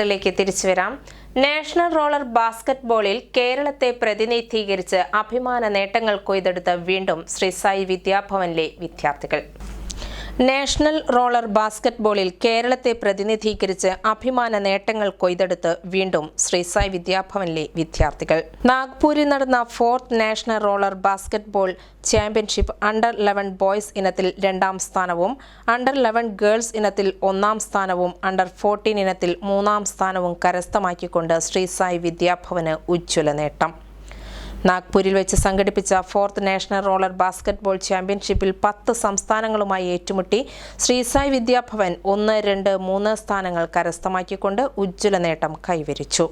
വാർത്തകളിലേക്ക് തിരിച്ചു വരാം. നാഷണൽ റോളർ ബാസ്കറ്റ്ബോളിൽ കേരളത്തെ പ്രതിനിധീകരിച്ച് അഭിമാന നേട്ടങ്ങൾ കൊയ്തെടുത്ത വീണ്ടും ശ്രീ സായി വിദ്യാഭവനിലെ വിദ്യാർത്ഥികൾ. നാഷണൽ റോളർ ബാസ്കറ്റ്ബോളിൽ കേരളത്തെ പ്രതിനിധീകരിച്ച് അഭിമാന നേട്ടങ്ങൾ കൊയ്തെടുത്ത് വീണ്ടും ശ്രീസായ് വിദ്യാഭവനിലെ വിദ്യാർത്ഥികൾ. നാഗ്പൂരിൽ നടന്ന fourth national roller basketball championship under eleven boys ഇനത്തിൽ രണ്ടാം സ്ഥാനവും അണ്ടർ ലെവൻ ഗേൾസ് ഇനത്തിൽ ഒന്നാം സ്ഥാനവും അണ്ടർ ഫോർട്ടീൻ ഇനത്തിൽ മൂന്നാം സ്ഥാനവും കരസ്ഥമാക്കിക്കൊണ്ട് ശ്രീസായ് വിദ്യാഭവന് ഉജ്ജ്വല നേട്ടം. നാഗ്പൂരിൽ വെച്ച് സംഘടിപ്പിച്ച ഫോർത്ത് നാഷണൽ റോളർ ബാസ്കറ്റ്ബോൾ ചാമ്പ്യൻഷിപ്പിൽ പത്ത് സംസ്ഥാനങ്ങളുമായി ഏറ്റുമുട്ടി. ശ്രീസായി വിദ്യാഭവൻ ഒന്ന് രണ്ട് മൂന്ന് സ്ഥാനങ്ങൾ കരസ്ഥമാക്കിക്കൊണ്ട് ഉജ്ജ്വല നേട്ടം കൈവരിച്ചു.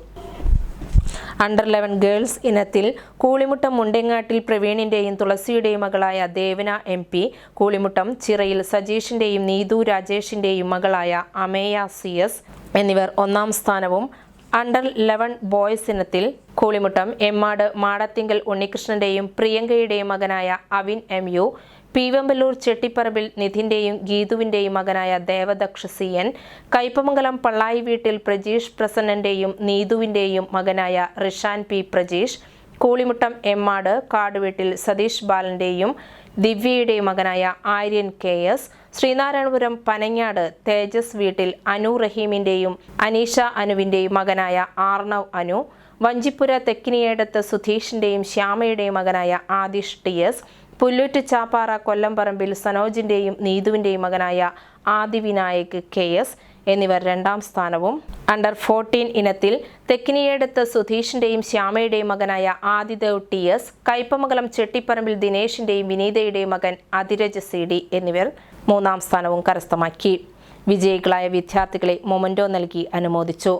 അണ്ടർ ലെവൻ ഗേൾസ് ഇനത്തിൽ കൂളിമുട്ടം മുണ്ടെങ്ങാട്ടിൽ പ്രവീണിന്റെയും തുളസിയുടെയും മകളായ ദേവന എം പി കൂളിമുട്ടം ചിറയിൽ സജീഷിന്റെയും നീതു രാജേഷിന്റെയും മകളായ അമേയ സി എസ് എന്നിവർ ഒന്നാം സ്ഥാനവും അണ്ടർ ലെവൻ ബോയ്സ് ഇനത്തിൽ കൂളിമുട്ടം എമ്മാട് മാടത്തിങ്കൽ ഉണ്ണികൃഷ്ണന്റെയും പ്രിയങ്കയുടെയും മകനായ അവിൻ എം യു പീവമ്പലൂർ ചെട്ടിപ്പറമ്പിൽ നിധിന്റെയും ഗീതുവിന്റെയും മകനായ ദേവദക്ഷ സി എൻ കയ്പമംഗലം പള്ളായി വീട്ടിൽ പ്രജീഷ് പ്രസന്നന്റെയും നീതുവിന്റെയും മകനായ റിഷാൻ പി പ്രജീഷ് കൂളിമുട്ടം എമ്മാട് കാടുവീട്ടിൽ സതീഷ് ബാലന്റെയും ദിവ്യയുടെയും മകനായ ആര്യൻ കെ എസ് ശ്രീനാരായണപുരം പനങ്ങാട് തേജസ് വീട്ടിൽ അനു റഹീമിന്റെയും അനീഷ അനുവിന്റെയും മകനായ ആർണവ് അനു വഞ്ചിപ്പുര തെക്കിനിയേടത്ത് സുധീഷിന്റെയും ശ്യാമയുടെയും മകനായ ആദിഷ് ടി എസ് പുല്ലൂറ്റ് ചാപ്പാറ കൊല്ലംപറമ്പിൽ സനോജിന്റെയും നീതുവിന്റെയും മകനായ ആദിവിനായക് കെ എസ് എന്നിവർ രണ്ടാം സ്ഥാനവും. അണ്ടർ ഫോർട്ടീൻ ഇനത്തിൽ തെക്കിനിയെടുത്ത് സുധീഷിന്റെയും ശ്യാമയുടെയും മകനായ ആദിദേവ് ടി എസ് കയ്പമംഗലം ചെട്ടിപ്പറമ്പിൽ ദിനേശിന്റെയും വിനീതയുടെയും മകൻ അതിരജ് സി ഡി എന്നിവർ മൂന്നാം സ്ഥാനവും കരസ്ഥമാക്കി. വിജയികളായ വിദ്യാർത്ഥികളെ മൊമന്റോ നൽകി അനുമോദിച്ചു.